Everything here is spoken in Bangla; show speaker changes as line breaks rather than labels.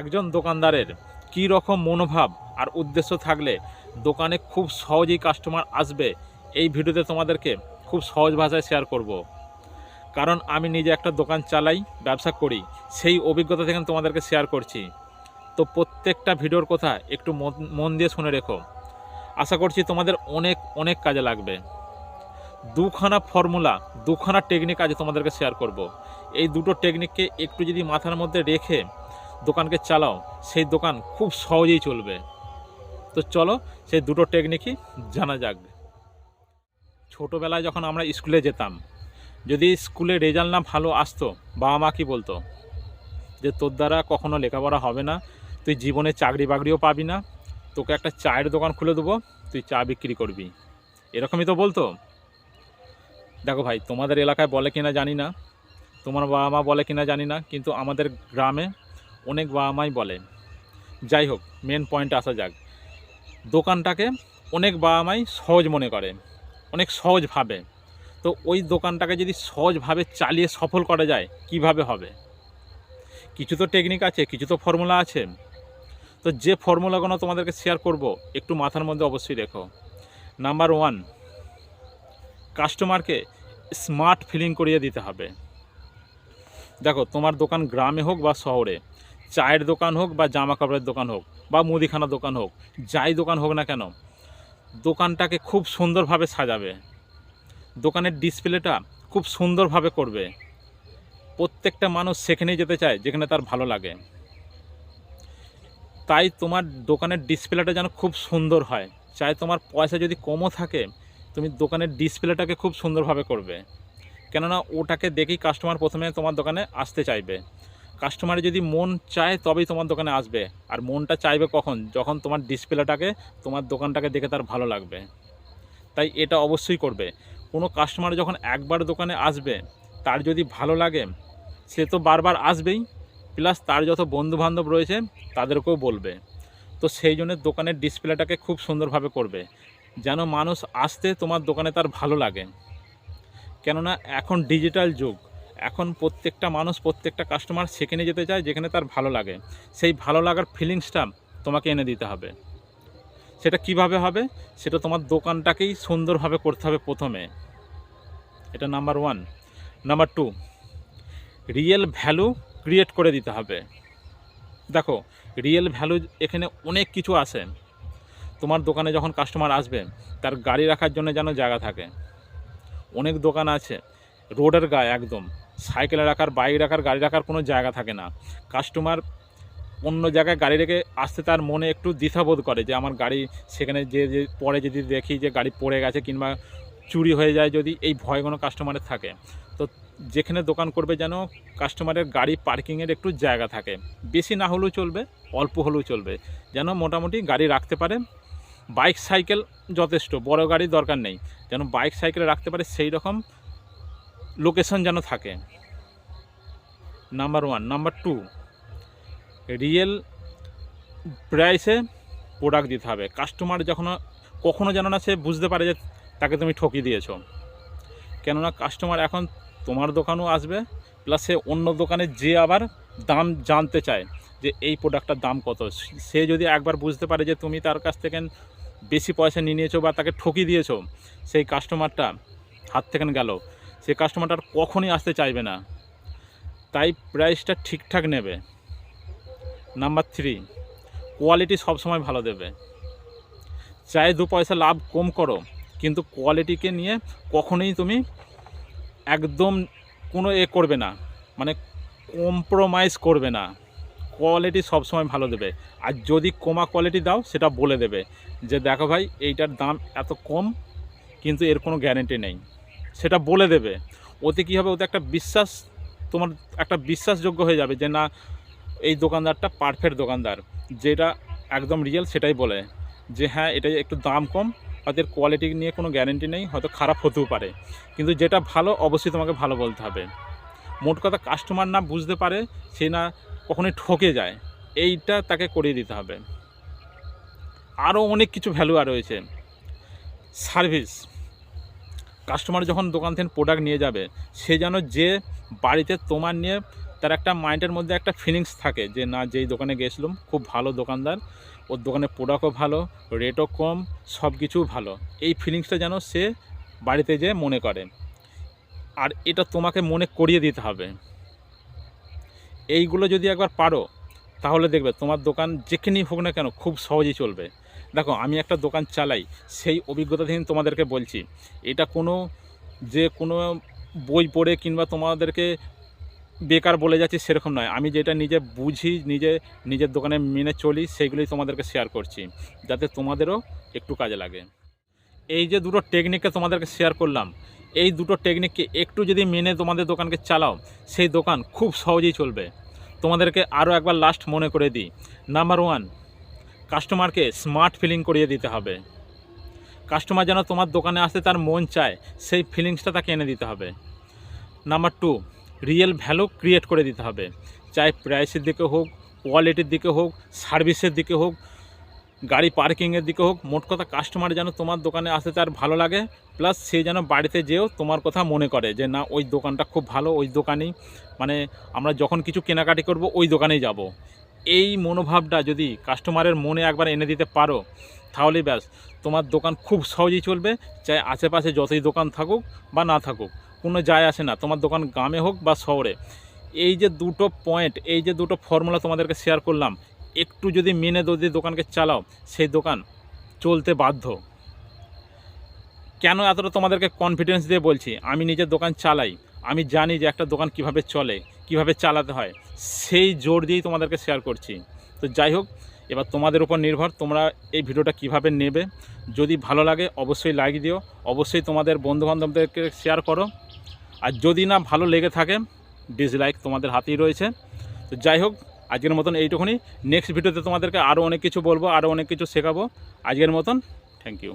একজন দোকানদারের কী রকম মনোভাব আর উদ্দেশ্য থাকলে দোকানে খুব সহজেই কাস্টমার আসবে, এই ভিডিওতে তোমাদেরকে খুব সহজ ভাষায় শেয়ার করব। কারণ আমি নিজে একটা দোকান চালাই, ব্যবসা করি, সেই অভিজ্ঞতা থেকে তোমাদেরকে শেয়ার করছি তো প্রত্যেকটা ভিডিওর কথা একটু মন- দিয়ে শুনে রেখো আশা করছি তোমাদের অনেক অনেক কাজে লাগবে দুখানা ফর্মুলা দুখানা টেকনিক আজ তোমাদেরকে শেয়ার করব। এই দুটো টেকনিককে একটু যদি মাথার মধ্যে রেখে দোকানকে চালাও, সেই দোকান খুব সহজেই চলবে। তো চলো, সেই দুটো টেকনিকই জানা যাক। ছোটোবেলায় যখন আমরা স্কুলে যেতাম, যদি স্কুলে রেজাল্ট না ভালো আসতো, বাবা মা কী বলতো? যে তোর দ্বারা কখনো লেখাপড়া হবে না, তুই জীবনে চাকরি বাকরিও পাবি না, তোকে একটা চায়ের দোকান খুলে দেবো, তুই চা বিক্রি করবি। এরকমই তো বলতো? দেখো ভাই, তোমাদের এলাকায় বলে কিনা জানি না, তোমার বাবা মা বলে কিনা জানি না, কিন্তু আমাদের গ্রামে অনেক বাবা মাই বলে। যাই হোক মেন পয়েন্টে আসা যাক। দোকানটাকে অনেক বাবা মাই সহজ মনে করে, অনেক সহজ ভাবে। তো ওই দোকানটাকে যদি সহজভাবে চালিয়ে সফল করা যায়, কীভাবে হবে? কিছু তো টেকনিক আছে, কিছু তো ফর্মুলা আছে। তো যে ফর্মুলাগুলো তোমাদেরকে শেয়ার করব, একটু মাথার মধ্যে অবশ্যই রেখো। নাম্বার ওয়ান কাস্টমারকে স্মার্ট ফিলিং করিয়ে দিতে হবে। দেখো, তোমার দোকান গ্রামে হোক বা শহরে চায়ের দোকান হোক বা জামা কাপড়ের দোকান হোক বা মুদিখানা দোকান হোক, যাই দোকান হোক না কেন, দোকানটাকে খুব সুন্দরভাবে সাজাবে। দোকানের ডিসপ্লেটা খুব সুন্দরভাবে করবে। প্রত্যেকটা মানুষ সেখানেই যেতে চায়, যেখানে তার ভালো লাগে। তাই তোমার দোকানের ডিসপ্লেটা যেন খুব সুন্দর হয়। চাই তোমার পয়সা যদি কমও থাকে, তুমি দোকানের ডিসপ্লেটাকে খুব সুন্দরভাবে করবে। কেননা ওটাকে দেখেই কাস্টমার প্রথমে তোমার দোকানে আসতে চাইবে। কাস্টমারের যদি মন চায় তবেই তোমার দোকানে আসবে। আর মনটা চাইবে কখন? যখন তোমার ডিসপ্লেটাকে তোমার দোকানটাকে দেখে তার ভালো লাগবে। তাই এটা অবশ্যই করবে। কোনো কাস্টমার যখন একবার দোকানে আসবে, তার যদি ভালো লাগে, সে তো বারবার আসবেই। প্লাস তার যত বন্ধু বান্ধব রয়েছে, তাদেরকেও বলবে। তো সেই জন্য দোকানের ডিসপ্লেটাকে খুব সুন্দরভাবে করবে। যেন মানুষ আসতে তোমার দোকানে তার ভালো লাগে। কেননা এখন ডিজিটাল যুগ। এখন প্রত্যেকটা মানুষ, প্রত্যেকটা কাস্টমার সেখানে যেতে চায় যেখানে তার ভালো লাগে। সেই ভালো লাগার ফিলিংসটা তোমাকে এনে দিতে হবে। সেটা কীভাবে হবে? সেটা তোমার দোকানটাকেই সুন্দরভাবে করতে হবে প্রথমে। এটা number one number two real value create করে দিতে হবে। দেখো রিয়েল ভ্যালু এখানে অনেক কিছু আছে। তোমার দোকানে যখন কাস্টমার আসবে, তার গাড়ি রাখার জন্য যেন জায়গা থাকে। অনেক দোকান আছে, রোডের গায়ে একদম। সাইকেল রাখার, বাইক রাখার, গাড়ি রাখার কোনো জায়গা থাকে না। কাস্টমার অন্য জায়গায় গাড়ি রেখে আসতে তার মনে একটু দ্বিধাবোধ করে যে আমার গাড়ি সেখানে যে যে, পরে যদি দেখি যে গাড়ি পড়ে গেছে কিংবা চুরি হয়ে যায় যদি এই ভয় কোনো কাস্টমারের থাকে। তো যেখানে দোকান করবে যেন কাস্টমারের গাড়ি পার্কিংয়ের একটু জায়গা থাকে। বেশি না হলেও চলবে, অল্প হলেও চলবে। যেন মোটামুটি গাড়ি রাখতে পারে। বাইক সাইকেল যথেষ্ট, বড় গাড়ির দরকার নেই। যেন বাইক সাইকেলে রাখতে পারে সেই রকম লোকেশন যেন থাকে। Number one number two real প্রাইসে প্রোডাক্ট দিতে হবে। কাস্টমার যখন কখনও যেন না, সে বুঝতে পারে যে তাকে তুমি ঠকিয়ে দিয়েছ। কেননা কাস্টমার এখন তোমার দোকানও আসবে প্লাস সে অন্য দোকানে যে আবার দাম জানতে চায় যে এই প্রোডাক্টটার দাম কত। সে যদি একবার বুঝতে পারে যে তুমি তার কাছ থেকে বেশি পয়সা নিয়ে নিয়েছো বা তাকে ঠকিয়ে দিয়েছ, সেই কাস্টমারটা হাত থেকে গেল। সেই কাস্টমারটা আর কখনই আসতে চাইবে না। তাই প্রাইসটা ঠিকঠাক নেবে। নাম্বার থ্রি কোয়ালিটি সবসময় ভালো দেবে। চাই দু পয়সা লাভ কম করো, কিন্তু কোয়ালিটিকে নিয়ে কখনোই তুমি একদম কোনো এ করবে না মানে কম্প্রোমাইজ করবে না। কোয়ালিটি সবসময় ভালো দেবে। আর যদি কমা কোয়ালিটি দাও, সেটা বলে দেবে যে, দেখো ভাই, এইটার দাম এত কম, কিন্তু এর কোনো গ্যারেন্টি নেই। সেটা বলে দেবে। ওতে কী হবে? ওতে একটা বিশ্বাস, তোমার একটা বিশ্বাসযোগ্য হয়ে যাবে যে না, এই দোকানদারটা পারফেক্ট দোকানদার। যেটা একদম রিয়েল সেটাই বলে যে হ্যাঁ এটা একটু দাম কম হয়তো কোয়ালিটি নিয়ে কোনো গ্যারেন্টি নেই, হয়তো খারাপ হতেও পারে। কিন্তু যেটা ভালো, অবশ্যই তোমাকে ভালো বলতে হবে। মোট কথা কাস্টমার না বুঝতে পারে, সে না কখনোই ঠকে যায়। এইটা তাকে করিয়ে দিতে হবে। আরও অনেক কিছু ভ্যালু রয়েছে। সার্ভিস কাস্টমার যখন দোকান থেকে প্রোডাক্ট নিয়ে যাবে, সে যেন যে বাড়িতে তোমার নিয়ে তার একটা মাইন্ডের মধ্যে একটা ফিলিংস থাকে যে, না, যেই দোকানে গেছিলাম, খুব ভালো দোকানদার। ওর দোকানে প্রোডাক্টও ভালো রেটও কম সব কিছুও ভালো। এই ফিলিংসটা যেন সে বাড়িতে যেয়ে মনে করে। আর এটা তোমাকে মনে করিয়ে দিতে হবে। এইগুলো যদি একবার পারো, তাহলে দেখবে তোমার দোকান যেখানেই হোক না কেন খুব সহজেই চলবে। দেখো, আমি একটা দোকান চালাই, সেই অভিজ্ঞতা থেকে তোমাদেরকে বলছি। এটা কোনো, যে কোনো বই পড়ে কিংবা তোমাদেরকে বেকার বলে যাচ্ছি সেরকম নয়। আমি যেটা নিজে বুঝি, নিজে, নিজের দোকানে মেনে চলি সেইগুলোই তোমাদেরকে শেয়ার করছি, যাতে তোমাদেরও একটু কাজে লাগে। এই যে দুটো টেকনিককে তোমাদেরকে শেয়ার করলাম, এই দুটো টেকনিককে একটু যদি মেনে তোমাদের দোকানকে চালাও, সেই দোকান খুব সহজেই চলবে। তোমাদেরকে আরও একবার লাস্ট মনে করে দিই। নাম্বার ওয়ান কাস্টমারকে স্মার্ট ফিলিং করিয়ে দিতে হবে। কাস্টমার যেন তোমার দোকানে আসতে তার মন চায়, সেই ফিলিংসটা তাকে এনে দিতে হবে। Number two real value create করে দিতে হবে। চাই প্রাইসের দিকে হোক কোয়ালিটির দিকে হোক সার্ভিসের দিকে হোক, গাড়ি পার্কিংয়ের দিকে হোক, মোট কথা কাস্টমার যেন তোমার দোকানে আসতে তার ভালো লাগে প্লাস সে যেন বাড়িতে যেও তোমার কথা মনে করে যে, না, ওই দোকানটা খুব ভালো, ওই দোকানেই মানে আমরা যখন কিছু কেনাকাটি করব, ওই দোকানেই যাব। এই মনোভাবটা যদি কাস্টমারের মনে একবার এনে দিতে পারো তাহলেই ব্যাস, তোমার দোকান খুব সহজেই চলবে। চাই আশেপাশে যতই দোকান থাকুক বা না থাকুক, কোনো যায় আসে না। তোমার দোকান গ্রামে হোক বা শহরে। এই যে দুটো পয়েন্ট এই যে দুটো ফর্মুলা তোমাদেরকে শেয়ার করলাম, একটু যদি মেনে যদি দোকানকে চালাও, সেই দোকান চলতে বাধ্য। কেন এতটা তোমাদেরকে কনফিডেন্স দিয়ে বলছি? আমি নিজের দোকান চালাই। আমি জানি যে একটা দোকান কীভাবে চলে, কীভাবে চালাতে হয়, সেই জোর দিয়েই তোমাদেরকে শেয়ার করছি। তো যাই হোক, এবার তোমাদের উপর নির্ভর তোমরা এই ভিডিওটা কীভাবে নেবে। যদি ভালো লাগে অবশ্যই লাইক দিও, অবশ্যই তোমাদের বন্ধুবান্ধবদেরকে শেয়ার করো। আর যদি না ভালো লেগে থাকে ডিসলাইক তোমাদের হাতেই রয়েছে। তো যাই হোক, আজকের মতন এইটুকুনি। নেক্সট ভিডিওতে তোমাদেরকে আরও অনেক কিছু বলব আরও অনেক কিছু শেখাবো। আজকের মতন থ্যাংক ইউ